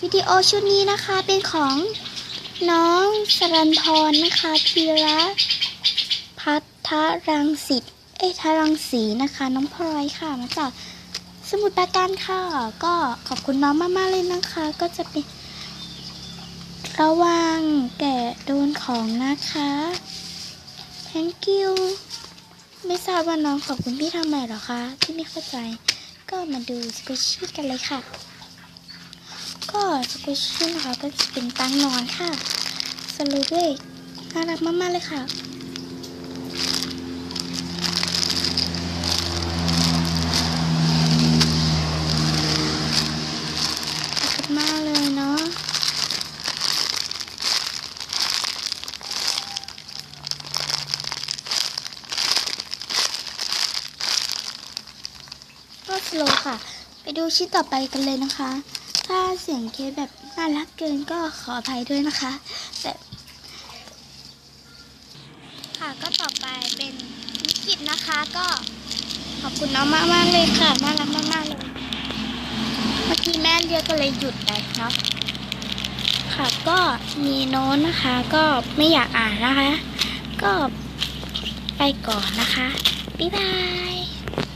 วิดีโอชุดนี้นะคะเป็นของน้องสรันพรนะคะพีระพัทรังสิตเอ้ยทรังสีนะคะ น้องพลอยค่ะมาจากสมุทรปราการค่ะ ก็ขอบคุณน้องมาก ๆ เลยนะคะ ก็จะเป็นระวังแกะโดนของนะคะ thank you ไม่ทราบว่าน้องขอบคุณพี่ทำไมหรอคะ ที่ไม่เข้าใจ ก็มาดูสกุชชี่กันเลยค่ะ ก็สกุชชี่นะคะก็จะเป็นตังนอนค่ะ สรุปเลยน่ารักมากๆเลยค่ะมากเลยเนาะก็สโลค่ะ ไปดูชิ้นต่อไปกันเลยนะคะ ถ้าเสียงเคสแบบน่ารักเกินก็ขออภัยด้วยนะคะ แต่ค่ะก็ต่อไปเป็นนิกิตนะคะก็ขอบคุณน้องมากมากเลยค่ะน่ารักมากมากเลยเมื่อกี้แม่เรียกก็เลยหยุดไปครับ ค่ะก็มีโน้นนะคะ ก็ไม่อยากอ่านนะคะ ก็ไปก่อนนะคะบ๊ายบาย